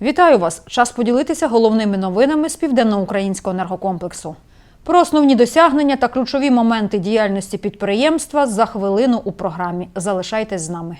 Вітаю вас! Час поділитися головними новинами з південноукраїнського енергокомплексу. Про основні досягнення та ключові моменти діяльності підприємства за хвилину у програмі. Залишайтесь з нами.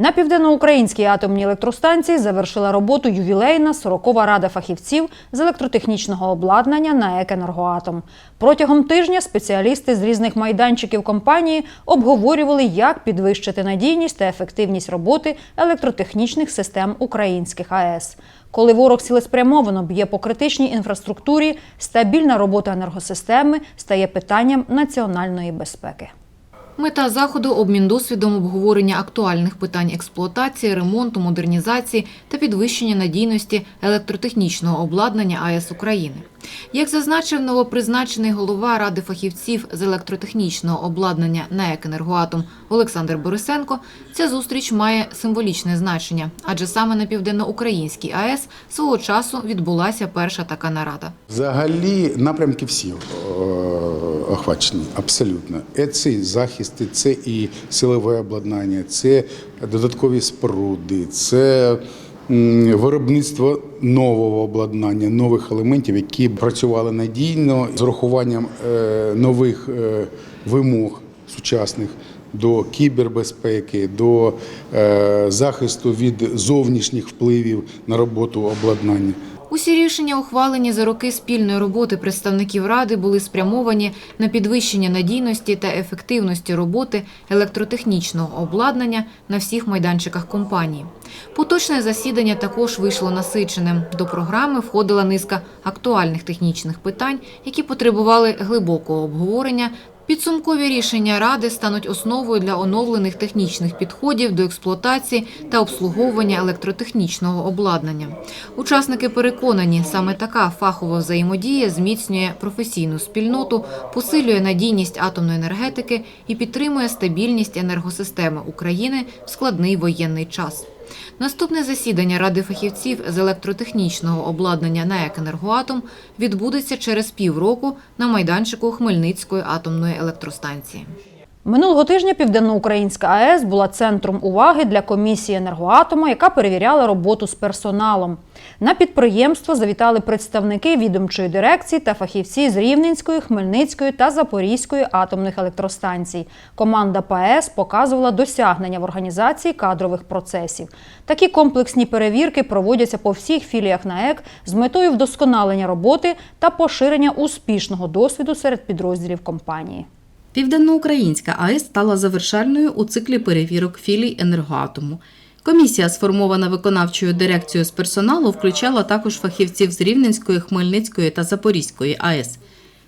На південноукраїнській атомній електростанції завершила роботу ювілейна 40-ва рада фахівців з електротехнічного обладнання на «Екенергоатом». Протягом тижня спеціалісти з різних майданчиків компанії обговорювали, як підвищити надійність та ефективність роботи електротехнічних систем українських АЕС. Коли ворог цілеспрямовано б'є по критичній інфраструктурі, стабільна робота енергосистеми стає питанням національної безпеки. Мета заходу – обмін досвідом обговорення актуальних питань експлуатації, ремонту, модернізації та підвищення надійності електротехнічного обладнання АЕС України. Як зазначив новопризначений голова Ради фахівців з електротехнічного обладнання на «Екенергоатом» Олександр Борисенко, ця зустріч має символічне значення, адже саме на південноукраїнській АЕС свого часу відбулася перша така нарада. Взагалі напрямки всі е, охвачені абсолютно. Е, Це і захисти, це і силове обладнання, це додаткові споруди, це виробництво нового обладнання, нових елементів, які працювали надійно з урахуванням е, нових е, вимог сучасних. До кібербезпеки, до е, захисту від зовнішніх впливів на роботу обладнання. Усі рішення, ухвалені за роки спільної роботи представників Ради, були спрямовані на підвищення надійності та ефективності роботи електротехнічного обладнання на всіх майданчиках компанії. Поточне засідання також вийшло насиченим. До програми входила низка актуальних технічних питань, які потребували глибокого обговорення Підсумкові рішення Ради стануть основою для оновлених технічних підходів до експлуатації та обслуговування електротехнічного обладнання. Учасники переконані, саме така фахова взаємодія зміцнює професійну спільноту, посилює надійність атомної енергетики і підтримує стабільність енергосистеми України в складний воєнний час. Наступне засідання Ради фахівців з електротехнічного обладнання на «Екенергоатом» відбудеться через півроку на майданчику Хмельницької атомної електростанції. Минулого тижня Південноукраїнська АЕС була центром уваги для комісії енергоатома, яка перевіряла роботу з персоналом. На підприємство завітали представники відомчої дирекції та фахівці з Рівненської, Хмельницької та Запорізької атомних електростанцій. Команда ПАЕС показувала досягнення в організації кадрових процесів. Такі комплексні перевірки проводяться по всіх філіях НАЕК з метою вдосконалення роботи та поширення успішного досвіду серед підрозділів компанії. Південноукраїнська АЕС стала завершальною у циклі перевірок філій енергоатому. Комісія, сформована виконавчою дирекцією з персоналу, включала також фахівців з Рівненської, Хмельницької та Запорізької АЕС.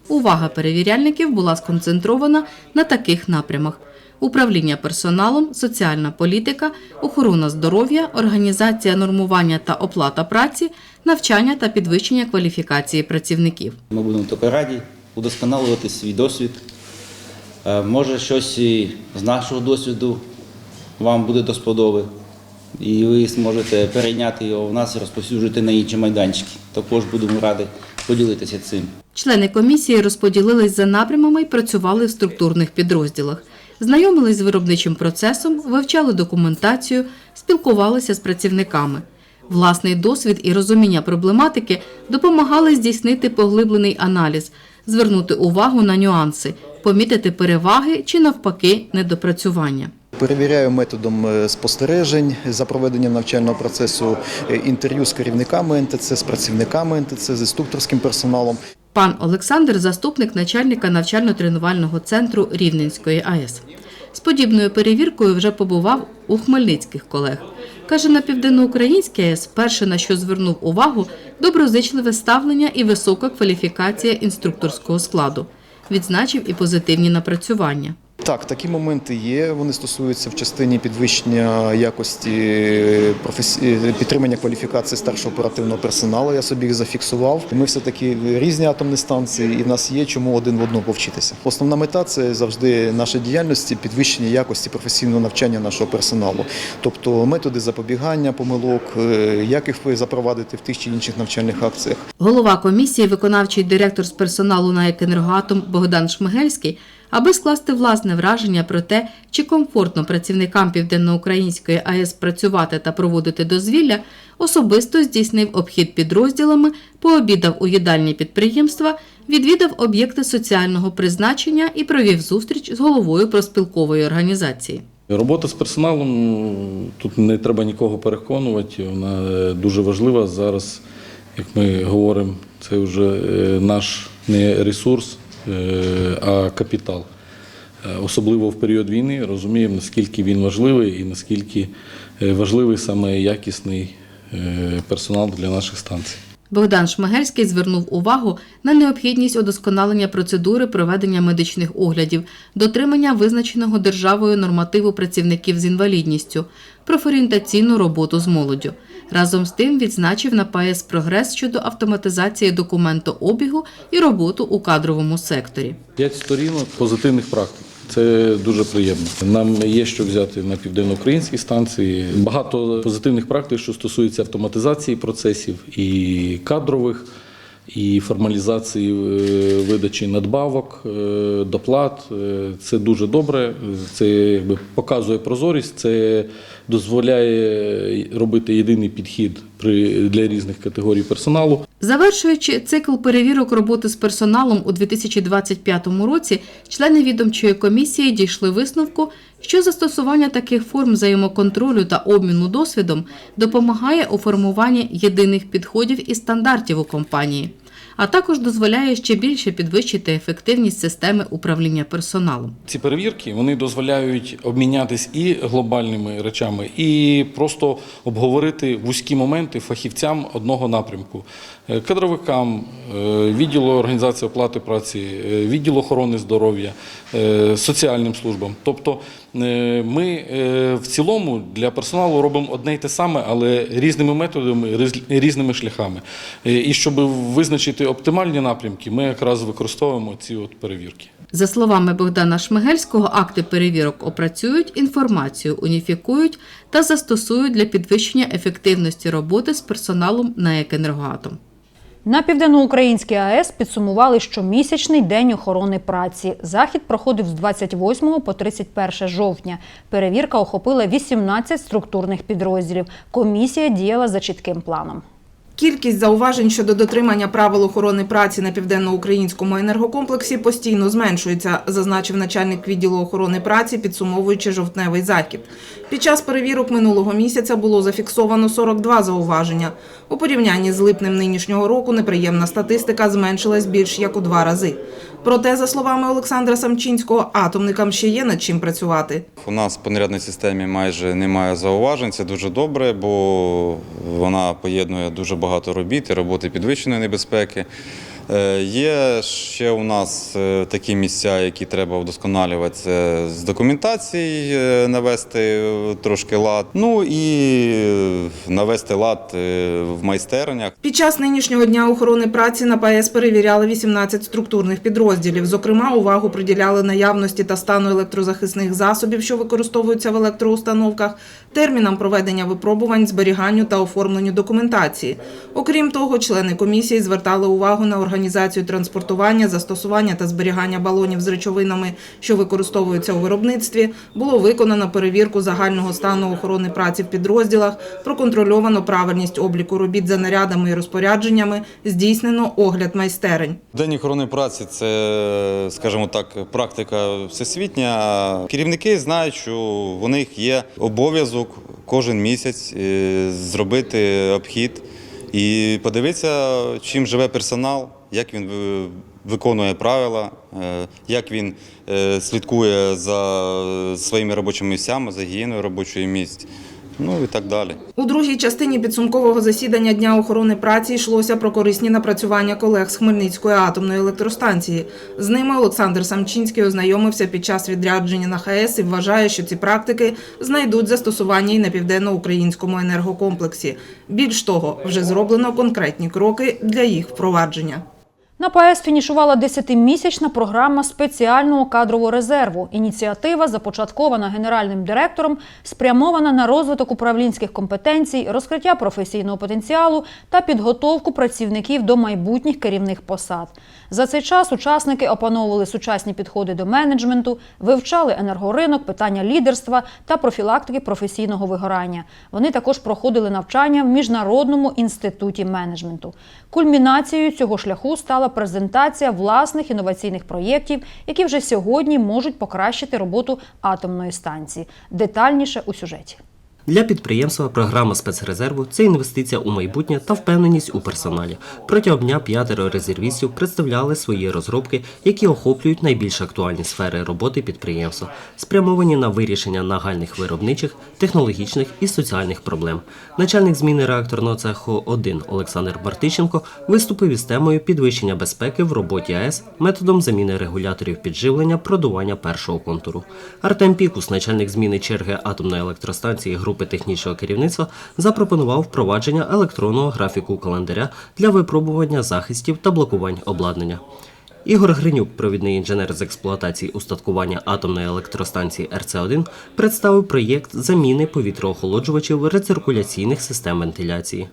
Увага перевіряльників була сконцентрована на таких напрямах: управління персоналом, соціальна політика, охорона здоров'я, організація нормування та оплата праці, навчання та підвищення кваліфікації працівників. Ми будемо тільки раді удосконалювати свій досвід. Е, Може, щось і з нашого досвіду вам буде до сподоби, і ви зможете перейняти його в нас і розповсюджувати на інші майданчики. Також будемо раді поділитися цим. Члени комісії розподілились за напрямами і працювали в структурних підрозділах. Знайомились з виробничим процесом, вивчали документацію, спілкувалися з працівниками. Власний досвід і розуміння проблематики допомагали здійснити поглиблений аналіз, звернути увагу на нюанси, помітити переваги чи навпаки недопрацювання. Перевіряю методом е, спостережень за проведенням навчального процесу е, інтерв'ю з керівниками НТЦ, з працівниками НТЦ, з інструкторським персоналом. Пан Олександр заступник начальника навчально-тренувального центру Рівненської АЕС. З подібною перевіркою вже побував у хмельницьких колег. Каже, на південноукраїнській АЕС перше на що звернув увагу доброзичливе ставлення і висока кваліфікація інструкторського складу. Відзначив і позитивні напрацювання. Так, такі моменти є. Вони стосуються в частині підвищення якості е, е, підтримання кваліфікації старшого оперативного персоналу. Я собі їх зафіксував. Ми все таки різні атомні станції, і в нас є чому один в одного повчитися. Основна мета це завжди наша діяльність, підвищення якості професійного навчання нашого персоналу, тобто методи запобігання помилок, е, як їх запровадити в тих чи інших навчальних акціях. Голова комісії, виконавчий директор з персоналу на «Екенергоатом» Богдан Шмигельський Аби скласти власне враження про те, чи комфортно працівникам Південноукраїнської АЕС працювати та проводити дозвілля, особисто здійснив обхід підрозділами, пообідав у їдальні підприємства, відвідав об'єкти соціального призначення і провів зустріч з головою проспілкової організації. Робота з персоналом ну, тут не треба нікого переконувати. Вона е, дуже важлива зараз, як ми говоримо, це вже е, наш не ресурс, а капітал. Е, Особливо в період війни розуміємо, наскільки він важливий і наскільки е, важливий саме якісний е, персонал для наших станцій. Богдан Шмигельський звернув увагу на необхідність удосконалення процедури проведення медичних оглядів, дотримання визначеного державою нормативу працівників з інвалідністю, профорієнтаційну роботу з молоддю. Разом з тим відзначив на ПАЕС прогрес щодо автоматизації документообігу і роботу у кадровому секторі. П'ять сторінок позитивних практик. Це дуже приємно. Нам є що взяти на південноукраїнській станції. Багато позитивних практик, що стосуються автоматизації процесів і кадрових, і формалізації е, видачі надбавок, е, доплат. Е, Це дуже добре. Це якби показує прозорість. Це дозволяє робити єдиний підхід при для різних категорій персоналу. Завершуючи цикл перевірок роботи з персоналом у 2025 році, члени відомчої комісії дійшли висновку, що застосування таких форм взаємоконтролю та обміну досвідом допомагає у формуванні єдиних підходів і стандартів у компанії, а також дозволяє ще більше підвищити ефективність системи управління персоналом. Ці перевірки вони дозволяють обмінятись і глобальними речами, і просто обговорити вузькі моменти фахівцям одного напрямку, Е, кадровикам, е, відділу організації оплати праці, е, відділу охорони здоров'я, соціальним службам. Тобто ми е, в цілому для персоналу робимо одне й те саме, але різними методами, різ- різними шляхами. Е, І щоб визначити оптимальні напрямки, ми якраз використовуємо ці от перевірки. За словами Богдана Шмигельського, акти перевірок опрацюють, інформацію уніфікують та застосують для підвищення ефективності роботи з персоналом на «Екенергоатом». На південноукраїнській АЕС підсумували щомісячний день охорони праці. Захід проходив з 28 по 31 жовтня. Перевірка охопила 18 структурних підрозділів. Комісія діяла за чітким планом. Кількість зауважень щодо дотримання правил охорони праці на південноукраїнському енергокомплексі постійно зменшується, зазначив начальник відділу охорони праці, підсумовуючи жовтневий захід. Під час перевірок минулого місяця було зафіксовано 42 зауваження. У порівнянні з липнем нинішнього року неприємна статистика зменшилась більш як у два рази. Проте, за словами Олександра Самчинського, атомникам ще є над чим працювати. У нас по нарядній системі майже немає зауважень. Це дуже добре, бо вона поєднує дуже багато робіт і роботи підвищеної небезпеки. Е, Є ще у нас е, такі місця, які треба вдосконалювати. Це з документації е, навести трошки лад. Ну і навести лад в майстернях. Під час нинішнього дня охорони праці на ПАЕС перевіряли 18 структурних підрозділів. Зокрема, увагу приділяли наявності та стану електрозахисних засобів, що використовуються в електроустановках, термінам проведення випробувань, зберіганню та оформленню документації. Окрім того, члени комісії звертали увагу на організацію транспортування, застосування та зберігання балонів з речовинами, що використовуються у виробництві. Було виконано перевірку загального стану охорони праці в підрозділах, проконтрольовано правильність обліку робіт за нарядами і розпорядженнями, здійснено огляд майстерень. День охорони праці це, скажімо так, практика всесвітня. Керівники знають, що у них є обов'язок кожен місяць е, зробити обхід і подивитися, чим живе персонал, як він е, виконує правила, е, як він е, слідкує за своїми робочими місцями, за гігієною робочої місць, ну і так далі. У другій частині підсумкового засідання Дня охорони праці йшлося про корисні напрацювання колег з Хмельницької атомної електростанції. З ними Олександр Самчинський ознайомився під час відрядження на ХАЕС і вважає, що ці практики знайдуть застосування і на південноукраїнському енергокомплексі. Більш того, вже зроблено конкретні кроки для їх впровадження. На ПАЕС фінішувала 10-місячна програма спеціального кадрового резерву. Ініціатива, започаткована генеральним директором, спрямована на розвиток управлінських компетенцій, розкриття професійного потенціалу та підготовку працівників до майбутніх керівних посад. За цей час учасники опановували сучасні підходи до менеджменту, вивчали енергоринок, питання лідерства та профілактики професійного вигорання. Вони також проходили навчання в міжнародному інституті менеджменту. Кульмінацією цього шляху стала презентація власних інноваційних проєктів, які вже сьогодні можуть покращити роботу атомної станції. Детальніше у сюжеті. Для підприємства програма спецрезерву це інвестиція у майбутнє та впевненість у персоналі. Протягом дня п'ятеро резервістів представляли свої розробки, які охоплюють найбільш актуальні сфери роботи підприємства, спрямовані на вирішення нагальних виробничих, технологічних і соціальних проблем. Начальник зміни реакторного цеху 1 Олександр Мартищенко виступив із темою підвищення безпеки в роботі АЕС методом заміни регуляторів підживлення продування першого контуру. Артем Пікус, начальник зміни черги атомної електростанції групи технічного керівництва, запропонував впровадження електронного графіку календаря для випробування захистів та блокувань обладнання. Ігор Гринюк, провідний інженер з експлуатації устаткування атомної електростанції РЦ-1, представив проєкт заміни повітроохолоджувачів рециркуляційних систем вентиляції.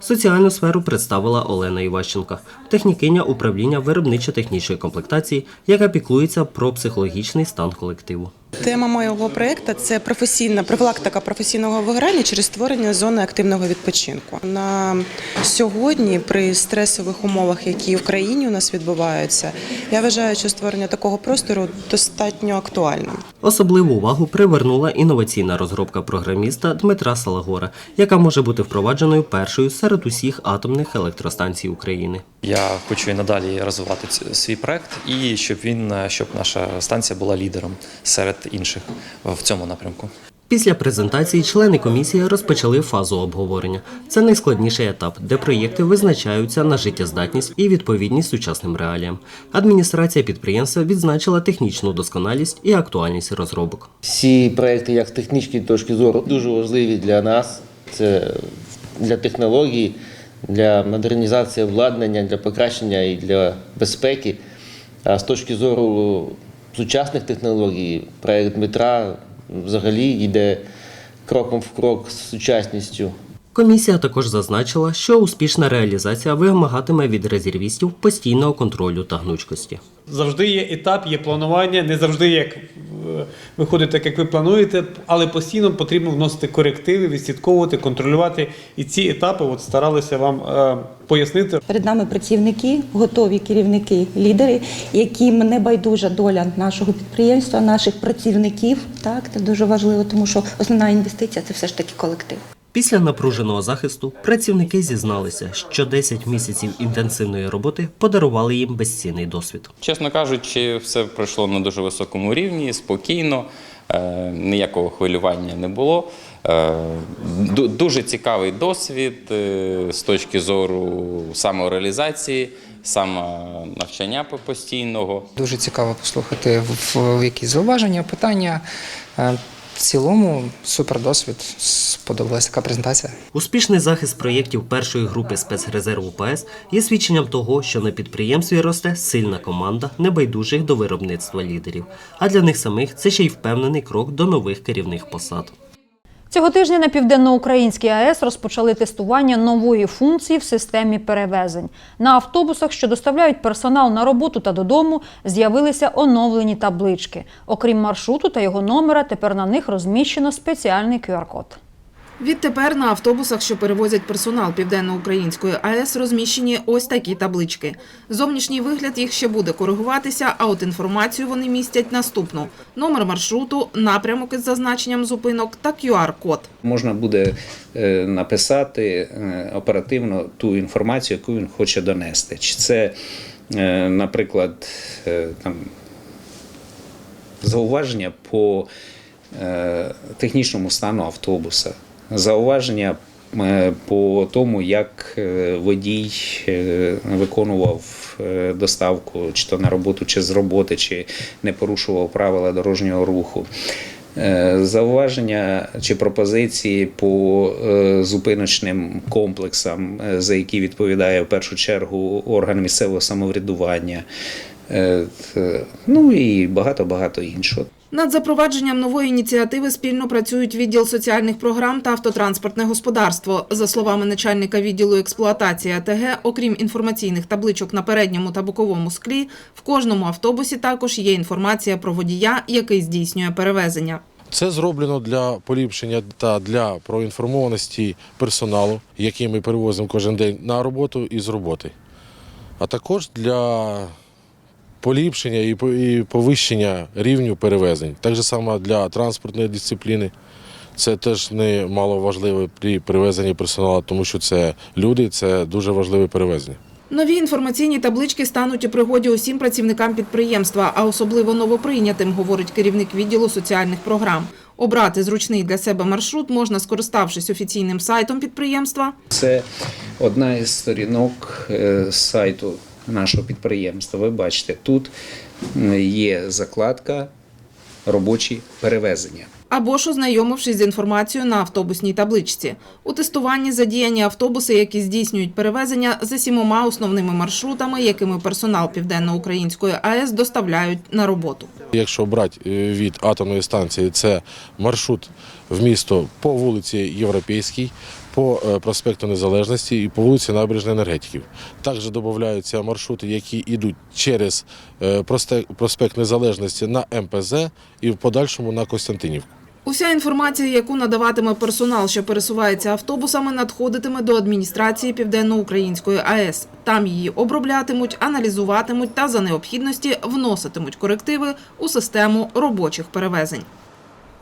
Соціальну сферу представила Олена Іващенка, технікиня управління виробничо-технічної комплектації, яка піклується про психологічний стан колективу. Тема моєго проєкту – це професійна профілактика професійного вигорання через створення зони активного відпочинку. На сьогодні, при стресових умовах, які в країні у нас відбуваються, я вважаю, що створення такого простору достатньо актуальним. Особливу увагу привернула інноваційна розробка програміста Дмитра Салагора, яка може бути впровадженою першою серед усіх атомних електростанцій України. Я хочу і надалі розвивати свій проект, і щоб він е, щоб наша станція була лідером серед інших в цьому напрямку. Після презентації члени комісії розпочали фазу обговорення. Це найскладніший етап, де проєкти визначаються на життєздатність і відповідність сучасним реаліям. Адміністрація підприємства відзначила технічну досконалість і актуальність розробок. Всі проекти, як з технічної точки зору, дуже важливі для нас. Це для технологій, для модернізації обладнання, для покращення і для безпеки. А з точки зору сучасних технологій, проект Дмитра взагалі йде кроком в крок з сучасністю. Комісія також зазначила, що успішна реалізація вимагатиме від резервістів постійного контролю та гнучкості. Завжди є етап, є планування, не завжди як е, виходить так, як ви плануєте, але постійно потрібно вносити корективи, відслідковувати, контролювати. І ці етапи от старалися вам е, пояснити. Перед нами працівники, готові керівники, лідери, яким не байдужа доля нашого підприємства, наших працівників. Так, це дуже важливо, тому що основна інвестиція це все ж таки колектив. Після напруженого захисту працівники зізналися, що 10 місяців інтенсивної роботи подарували їм безцінний досвід. Чесно кажучи, все пройшло на дуже високому рівні, спокійно, е, ніякого хвилювання не було. Е, Дуже цікавий досвід е, з точки зору самореалізації, самонавчання постійного. Дуже цікаво послухати в, в якісь зауваження, питання. В цілому супер досвід. Сподобалася така презентація. Успішний захист проєктів першої групи спецрезерву ПАЕС є свідченням того, що на підприємстві росте сильна команда небайдужих до виробництва лідерів. А для них самих це ще й впевнений крок до нових керівних посад. Цього тижня на південноукраїнській АЕС розпочали тестування нової функції в системі перевезень. На автобусах, що доставляють персонал на роботу та додому, з'явилися оновлені таблички. Окрім маршруту та його номера, тепер на них розміщено спеціальний QR-код. Відтепер на автобусах, що перевозять персонал Південноукраїнської АЕС, розміщені ось такі таблички. Зовнішній вигляд їх ще буде коригуватися, а от інформацію вони містять наступну: номер маршруту, напрямок із зазначенням зупинок та QR-код. Можна буде е, написати е, оперативно ту інформацію, яку він хоче донести. Чи це, е, наприклад, там, зауваження по технічному стану автобуса, зауваження е, по тому, як е, водій е, виконував доставку чи то на роботу, чи з роботи, чи не порушував правила дорожнього руху. Зауваження чи пропозиції по зупиночним комплексам, за які відповідає в першу чергу орган місцевого самоврядування, ну і багато-багато іншого. Над запровадженням нової ініціативи спільно працюють відділ соціальних програм та автотранспортне господарство. За словами начальника відділу експлуатації АТГ, окрім інформаційних табличок на передньому та боковому склі, в кожному автобусі також є інформація про водія, який здійснює перевезення. Це зроблено для поліпшення та для проінформованості персоналу, який ми перевозимо кожен день на роботу і з роботи, а також для поліпшення і повищення рівню перевезень. Так же само для транспортної дисципліни. Це теж не мало важливо при перевезенні персоналу, тому що це люди, це дуже важливе перевезення. Нові інформаційні таблички стануть у пригоді усім працівникам підприємства, а особливо новоприйнятим, говорить керівник відділу соціальних програм. Обрати зручний для себе маршрут можна, скориставшись офіційним сайтом підприємства. Це одна із сторінок е, сайту нашого підприємства. Ви бачите, тут є закладка робочі перевезення. Або ж ознайомившись з інформацією на автобусній табличці. У тестуванні задіяні автобуси, які здійснюють перевезення за сімома основними маршрутами, якими персонал Південно-Української АЕС доставляють на роботу. Якщо брати е, від атомної станції, це маршрут в місто по вулиці Європейській, по е, проспекту Незалежності і по вулиці Набережної енергетиків. Також додаються маршрути, які йдуть через е, проспект Незалежності на МПЗ і в подальшому на Костянтинівку. Уся інформація, яку надаватиме персонал, що пересувається автобусами, надходитиме до адміністрації Південно-Української АЕС. Там її оброблятимуть, аналізуватимуть та за необхідності вноситимуть корективи у систему робочих перевезень.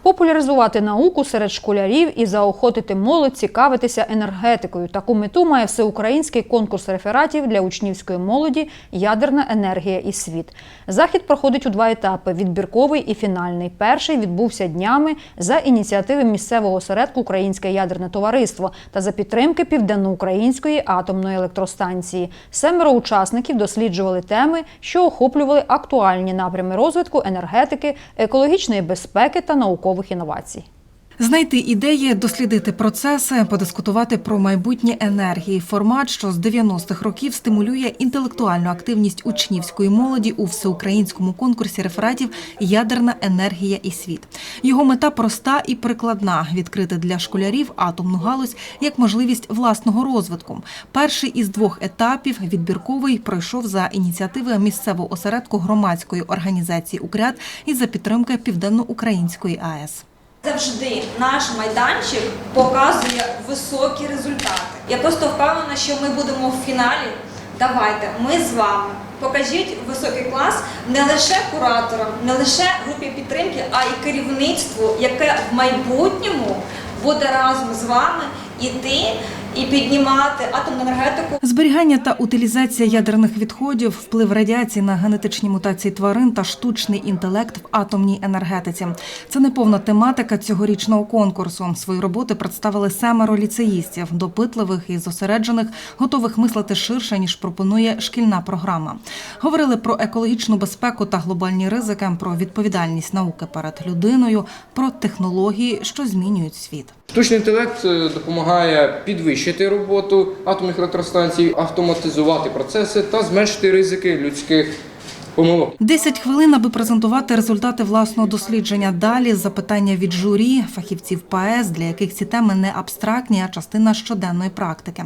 Популяризувати науку серед школярів і заохотити молодь цікавитися енергетикою. Таку мету має всеукраїнський конкурс рефератів для учнівської молоді Ядерна енергія і світ. Захід проходить у два етапи: відбірковий і фінальний. Перший відбувся днями за ініціативи місцевого осередку Українське ядерне товариство та за підтримки Південноукраїнської атомної електростанції. Семеро учасників досліджували теми, що охоплювали актуальні напрями розвитку енергетики, екологічної безпеки та наукових інновацій. Знайти ідеї, дослідити процеси, подискутувати про майбутнє енергії. Формат, що з 90-х років стимулює інтелектуальну активність учнівської молоді у всеукраїнському конкурсі рефератів Ядерна енергія і світ. Його мета проста і прикладна відкрити для школярів атомну галузь як можливість власного розвитку. Перший із двох етапів відбірковий пройшов за ініціативи місцевого осередку громадської організації Укрят і за підтримки Південно-Української АЕС. Завжди наш майданчик показує високі результати. Я просто впевнена, що ми будемо в фіналі. Давайте, ми з вами. Покажіть високий клас не лише кураторам, не лише групі підтримки, а й керівництву, яке в майбутньому буде разом з вами іти і піднімати атомну енергетику. Зберігання та утилізація ядерних відходів, вплив радіації на генетичні мутації тварин та штучний інтелект в атомній енергетиці. Це неповна тематика цьогорічного конкурсу. Свої роботи представили семеро ліцеїстів, допитливих і зосереджених, готових мислити ширше ніж пропонує шкільна програма. Говорили про екологічну безпеку та глобальні ризики, про відповідальність науки перед людиною, про технології, що змінюють світ. Штучний інтелект е, допомагає підвищити роботу атомних електростанцій, автоматизувати процеси та зменшити ризики людських помилок. 10 хвилин, аби презентувати результати власного дослідження. Далі запитання від журі, фахівців ПАЕС, для яких ці теми не абстрактні, а частина щоденної практики.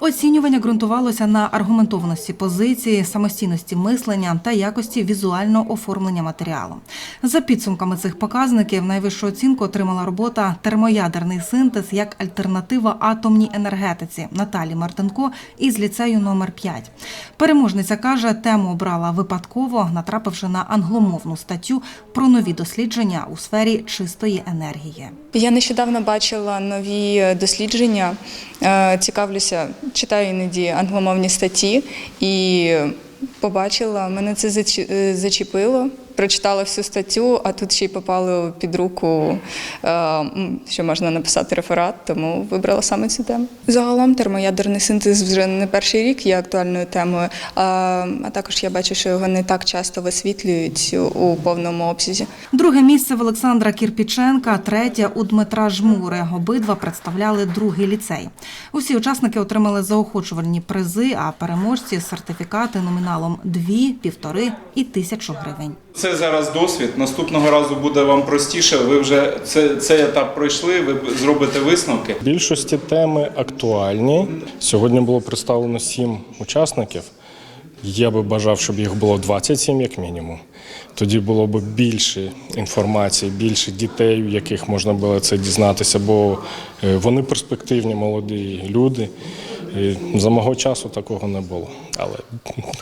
Оцінювання ґрунтувалося на аргументованості позиції, самостійності мислення та якості візуального оформлення матеріалу. За підсумками цих показників, найвищу оцінку отримала робота термоядерний синтез як альтернатива атомній енергетиці Наталі Мартинко із ліцею номер 5. Переможниця каже, тему обрала випадково, натрапивши на англомовну статтю про нові дослідження у сфері чистої енергії. Я нещодавно бачила нові дослідження, е, цікавлюся, читаю іноді англомовні статті і побачила, мене це е, зачепило. Прочитала всю статтю, а тут ще й попало під руку, е, що можна написати реферат, тому вибрала саме цю тему. Загалом термоядерний синтез вже не перший рік є актуальною темою, а, а також я бачу, що його не так часто висвітлюють у повному обсязі. Друге місце в Олександра Кірпіченка, третє у Дмитра Жмури. Обидва представляли другий ліцей. Усі учасники отримали заохочувальні призи, а переможці сертифікати номіналом 2, півтори і тисячу гривень. Це зараз досвід. Наступного разу буде вам простіше. Ви вже це, цей етап пройшли. Ви зробите висновки. Більшості теми актуальні. Сьогодні було представлено сім учасників. Я би бажав, щоб їх було 27 як мінімум. Тоді було б більше інформації, більше дітей, у яких можна було це дізнатися, бо е, вони перспективні молоді люди. І за мого часу такого не було, але,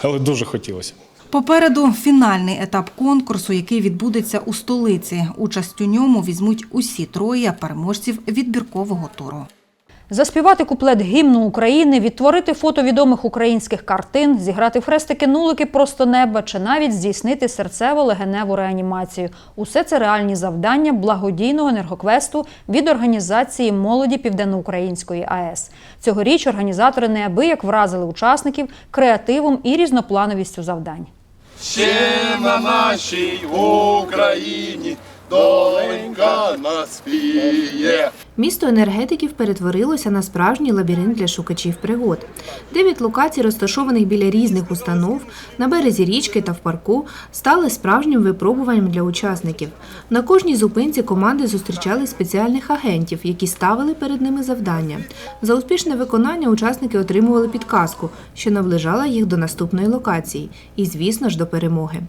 але дуже хотілося. Попереду фінальний етап конкурсу, який відбудеться у столиці. Участь у ньому візьмуть усі троє переможців відбіркового туру. Заспівати куплет гімну України, відтворити фото відомих українських картин, зіграти хрестики-нулики просто неба чи навіть здійснити серцево-легеневу реанімацію. Усе це реальні завдання благодійного енергоквесту від організації молоді Південноукраїнської АЕС. Цьогоріч організатори неабияк вразили учасників креативом і різноплановістю завдань. Ще на нашій Україні доленька наспіє. Місто енергетиків перетворилося на справжній лабіринт для шукачів пригод. Дев'ять локацій, розташованих біля різних установ, на березі річки та в парку, стали справжнім випробуванням для учасників. На кожній зупинці команди зустрічали спеціальних агентів, які ставили перед ними завдання. За успішне виконання учасники отримували підказку, що наближала їх до наступної локації, і, звісно ж, до перемоги.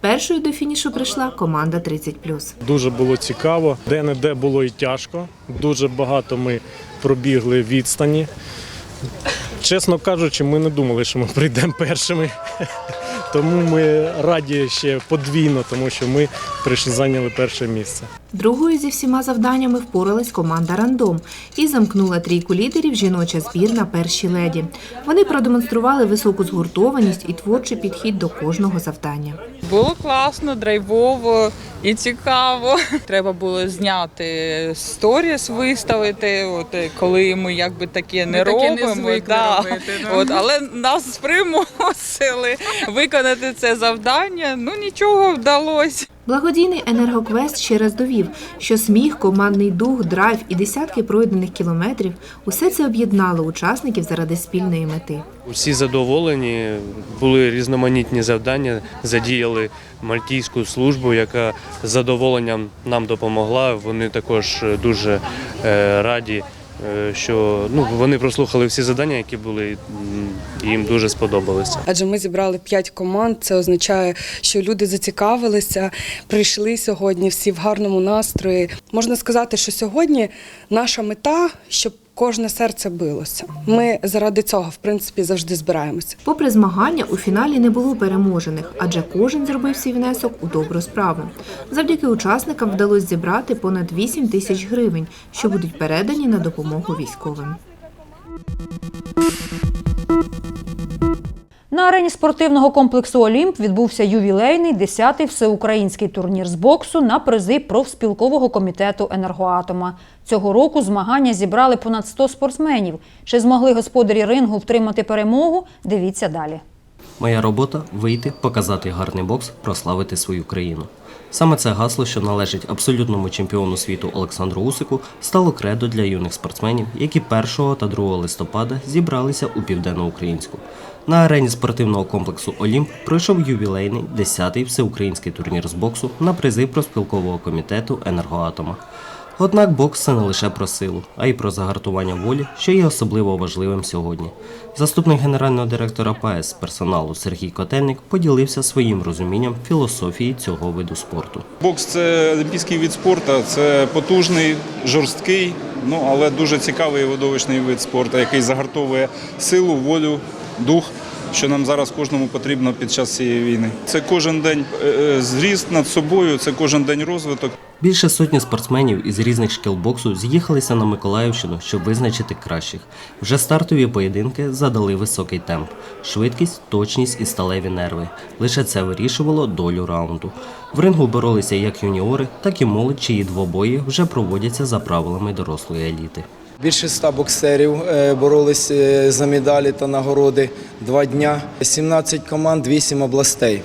Першою до фінішу прийшла команда 30+. Дуже було цікаво, де-не-де було і тяжко. Дуже багато ми пробігли відстані. Чесно кажучи, ми не думали, що ми прийдемо першими. Тому ми раді ще подвійно, тому що ми прийшли зайняли перше місце. Другою зі всіма завданнями впоралась команда Рандом і замкнула трійку лідерів жіноча збірна перші леді. Вони продемонстрували високу згуртованість і творчий підхід до кожного завдання. Було класно, драйвово і цікаво. Треба було зняти сторіс, виставити. От коли ми якби таке не Ми таке не звикли да. робити, да. От, але нас примусили виконати це завдання. Ну нічого вдалося. Благодійний енергоквест ще раз довів, що сміх, командний дух, драйв і десятки пройдених кілометрів усе це об'єднало учасників заради спільної мети. Усі задоволені, були різноманітні завдання, задіяли мальтійську службу, яка з задоволенням нам допомогла. Вони також дуже е, раді, що ну, вони прослухали всі завдання, які були, і їм дуже сподобалися. Адже ми зібрали п'ять команд. Це означає, що люди зацікавилися, прийшли сьогодні всі в гарному настрої. Можна сказати, що сьогодні наша мета, щоб кожне серце билося. Ми заради цього, в принципі, завжди збираємося. Попри змагання, у фіналі не було переможених, адже кожен зробив свій внесок у добру справу. Завдяки учасникам вдалося зібрати понад 8 тисяч гривень, що будуть передані на допомогу військовим. На арені спортивного комплексу Олімп відбувся ювілейний 10-й всеукраїнський турнір з боксу на призи профспілкового комітету енергоатома. Цього року змагання зібрали понад 100 спортсменів. Чи змогли господарі рингу втримати перемогу? Дивіться далі. Моя робота вийти, показати гарний бокс, прославити свою країну. Саме це гасло, що належить абсолютному чемпіону світу Олександру Усику, стало кредо для юних спортсменів, які 1 та 2 листопада зібралися у південноукраїнську. На арені спортивного комплексу Олімп пройшов ювілейний 10-й всеукраїнський турнір з боксу на призи проспілкового комітету енергоатома. Однак бокс це не лише про силу, а й про загартування волі, що є особливо важливим сьогодні. Заступник генерального директора ПАЕС персоналу Сергій Котельник поділився своїм розумінням філософії цього виду спорту. Бокс це олімпійський вид спорту, це потужний, жорсткий, ну але дуже цікавий і видовищний вид спорту, який загартовує силу, волю, дух. Що нам зараз кожному потрібно під час цієї війни. Це кожен день е, е, зріст над собою, це кожен день розвиток. Більше сотні спортсменів із різних шкіл боксу з'їхалися на Миколаївщину, щоб визначити кращих. Вже стартові поєдинки задали високий темп, швидкість, точність і сталеві нерви. Лише це вирішувало долю раунду. В рингу боролися як юніори, так і молодь, чиї двобої вже проводяться за правилами дорослої еліти. Більше ста боксерів е, боролись е, за медалі та нагороди два дня. 17 команд, 8 областей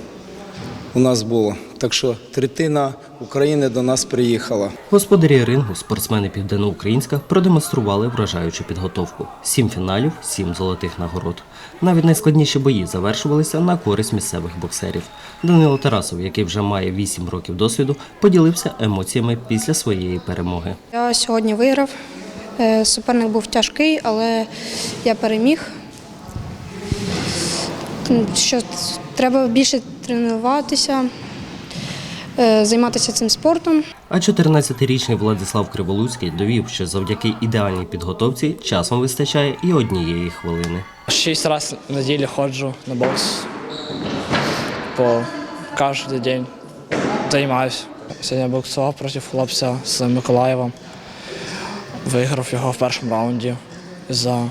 у нас було. Так що третина України до нас приїхала. Господарі рингу, спортсмени Південноукраїнська, продемонстрували вражаючу підготовку. Сім фіналів, сім золотих нагород. Навіть найскладніші бої завершувалися на користь місцевих боксерів. Данило Тарасов, який вже має 8 років досвіду, поділився емоціями після своєї перемоги. Я сьогодні виграв. Е, Суперник був тяжкий, але я переміг. Що треба більше тренуватися, е, займатися цим спортом. А 14-річний Владислав Криволуцький довів, що завдяки ідеальній підготовці часом вистачає і однієї хвилини. Шесть раз в неделю ходжу на бокс. По каждый день займаюсь. Сьогодні боксував проти хлопця з Миколаєва. Виграв його в першому раунді за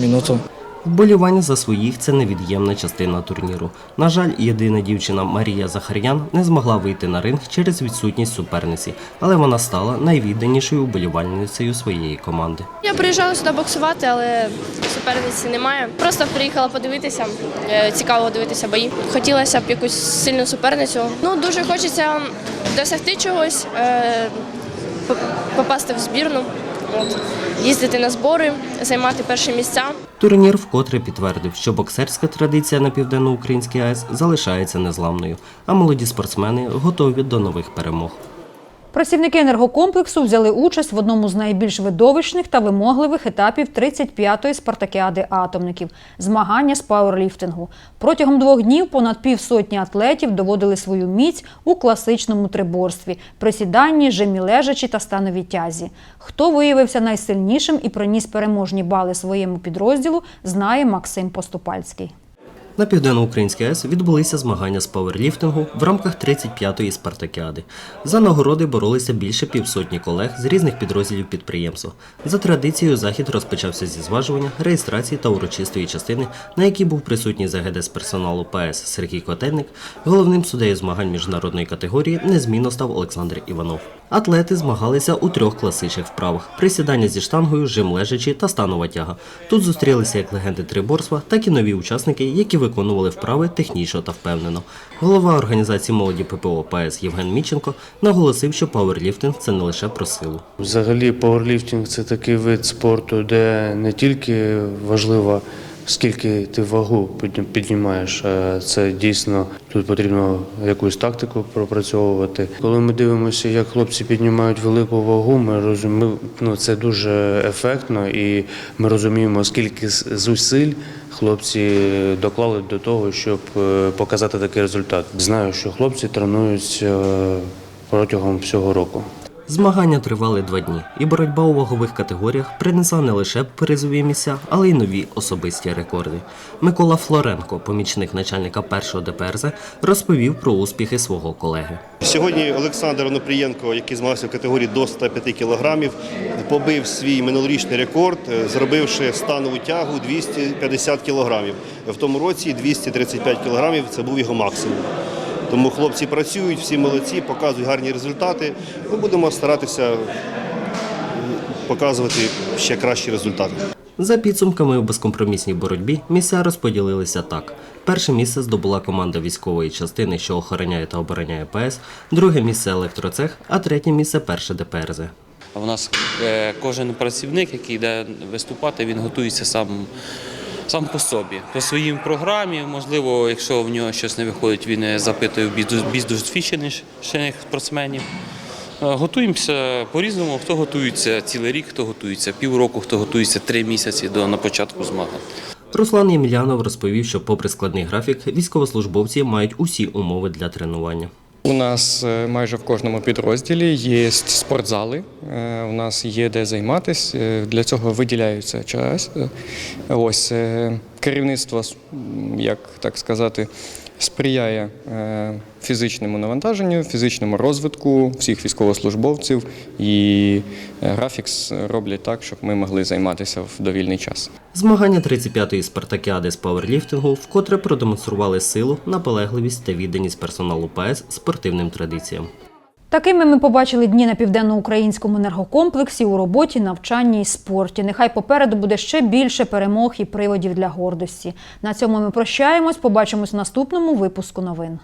минуту. Вболівання за своїх це невід'ємна частина турніру. На жаль, єдина дівчина Марія Захарян не змогла вийти на ринг через відсутність суперниці, але вона стала найвідданішою вболівальницею своєї команди. Я приїжджала сюди боксувати, але суперниці немає. Просто приїхала подивитися. Е, Цікаво дивитися бої. Хотілося б якусь сильну суперницю. Ну дуже хочеться досягти чогось, е, попасти в збірну, от, їздити на збори, займати перші місця. Турнір вкотре підтвердив, що боксерська традиція на південноукраїнській АЕС залишається незламною, а молоді спортсмени готові до нових перемог. Працівники енергокомплексу взяли участь в одному з найбільш видовищних та вимогливих етапів 35-ї спартакіади атомників змагання з пауерліфтингу. Протягом двох днів понад півсотні атлетів доводили свою міць у класичному триборстві присіданні, жимі лежачі та становій тязі. Хто виявився найсильнішим і приніс переможні бали своєму підрозділу, знає Максим Поступальський. На південноукраїнській АЕС відбулися змагання з пауерліфтингу в рамках 35-ї спартакіади. За нагороди боролися більше півсотні колег з різних підрозділів підприємства. За традицією, захід розпочався зі зважування, реєстрації та урочистої частини, на якій був присутній ЗГД з персоналу ПАЕС Сергій Котельник. Головним суддею змагань міжнародної категорії незмінно став Олександр Іванов. Атлети змагалися у трьох класичних вправах: присідання зі штангою, жим лежачі та станова тяга. Тут зустрілися як легенди триборства, так і нові учасники, які виконували вправи технічно та впевнено. Голова організації молоді ППО ПАЕС Євген Міченко наголосив, що пауерліфтинг це не лише про силу. Взагалі, пауерліфтинг це такий вид спорту, де не тільки важливо, скільки ти вагу піднімаєш, це дійсно тут потрібно якусь тактику пропрацьовувати. Коли ми дивимося, як хлопці піднімають велику вагу, ми розуміємо, ну це дуже ефектно, і ми розуміємо, скільки зусиль хлопці доклали до того, щоб е, показати такий результат. Знаю, що хлопці тренуються е, протягом всього року. Змагання тривали два дні, і боротьба у вагових категоріях принесла не лише призові місця, але й нові особисті рекорди. Микола Флоренко, помічник начальника першого ДПРЗ, розповів про успіхи свого колеги. Сьогодні Олександр Онопрієнко, який змагався в категорії до 105 кілограмів, побив свій минулорічний рекорд, зробивши станову тягу 250 кілограмів. В тому році 235 кілограмів це був його максимум. Тому хлопці працюють, всі молодці, показують гарні результати. Ми будемо старатися показувати ще кращі результати. За підсумками у безкомпромісній боротьбі місця розподілилися так: перше місце здобула команда військової частини, що охороняє та обороняє ПС, друге місце електроцех, а третє місце перше ДПРЗ. У нас е, кожен працівник, який йде виступати, він готується сам, сам по собі, по своїй програмі. Можливо, якщо в нього щось не виходить, він е, запитує більш досвідчених спортсменів. Е, Готуємося по-різному, хто готується цілий рік, хто готується півроку, хто готується три місяці до на початку змагань. Руслан Ємельянов розповів, що, попри складний графік, військовослужбовці мають усі умови для тренування. У нас е, майже в кожному підрозділі є спортзали. е, У нас є де займатися. е, Для цього виділяється час. Ось керівництво, як так сказати, сприяє е, фізичному навантаженню, фізичному розвитку всіх військовослужбовців і е, графікс роблять так, щоб ми могли займатися в довільний час. Змагання 35-ї спартакіади з пауерліфтингу вкотре продемонстрували силу, наполегливість та відданість персоналу ПАЕС спортивним традиціям. Такими ми побачили дні на південноукраїнському енергокомплексі у роботі, навчанні і спорті. Нехай попереду буде ще більше перемог і приводів для гордості. На цьому ми прощаємось. Побачимось в наступному випуску новин.